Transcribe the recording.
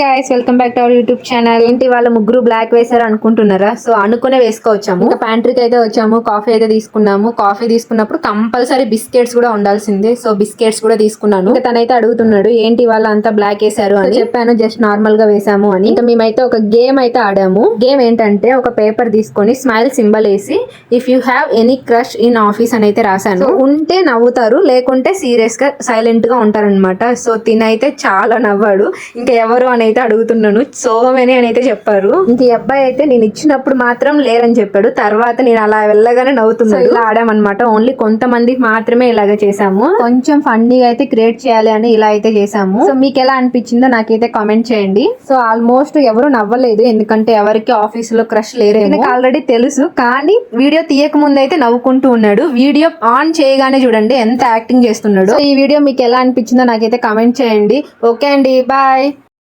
Guys welcome back to our YouTube channel ఏంటి వాళ్ళ ముగ్గురు బ్లాక్ వేసారు అనుకుంటున్నారా? సో అనుకునే వేసుకోవచ్చాము. ప్యాంట్రీకి అయితే వచ్చాము కాఫీ అయితే తీసుకున్నాము. కాఫీ తీసుకున్నప్పుడు కంపల్సరీ బిస్కెట్స్ కూడా ఉండాల్సిందే. సో బిస్కెట్స్ కూడా తీసుకున్నాను. ఇంకా తనైతే అడుగుతున్నాడు ఏంటి వాళ్ళ అంతా బ్లాక్ వేసారు అని? చెప్పాను జస్ట్ నార్మల్గా వేసాము అని. ఇంకా మేమైతే ఒక గేమ్ అయితే ఆడాము. గేమ్ ఏంటంటే ఒక పేపర్ తీసుకొని స్మైల్ సింబల్ వేసి if you have any crush in office అని అయితే రాశాను. ఉంటే నవ్వుతారు లేకుంటే సీరియస్గా సైలెంట్గా ఉంటారనమాట సో తినైతే చాలా నవ్వాడు. ఇంకా ఎవరు అని అయితే అడుగుతున్నాను. సో మెనీ అని అయితే చెప్పారు. ఇంక ఈ అబ్బాయి అయితే నేను ఇచ్చినప్పుడు మాత్రం లేరని చెప్పాడు. తర్వాత నేను అలా వెళ్ళగానే నవ్వుతున్నాడు. ఇలా ఆడామన్నమాట. ఓన్లీ కొంతమందికి మాత్రమే ఇలాగ చేసాము కొంచెం ఫన్నీగా అయితే క్రియేట్ చేయాలి అని ఇలా అయితే చేసాము సో మీకు ఎలా అనిపించిందో నాకైతే కామెంట్ చేయండి. సో ఆల్మోస్ట్ ఎవరు నవ్వలేదు. ఎందుకంటే ఎవరికి ఆఫీస్లో క్రష్ లేరు నాకు ఆల్రెడీ తెలుసు. కానీ వీడియో తీయక ముందు అయితే నవ్వుకుంటూ ఉన్నాడు. వీడియో ఆన్ చేయగానే చూడండి ఎంత యాక్టింగ్ చేస్తున్నాడు. సో ఈ వీడియో మీకు ఎలా అనిపించిందో నాకైతే కామెంట్ చేయండి. ఓకే అండి బాయ్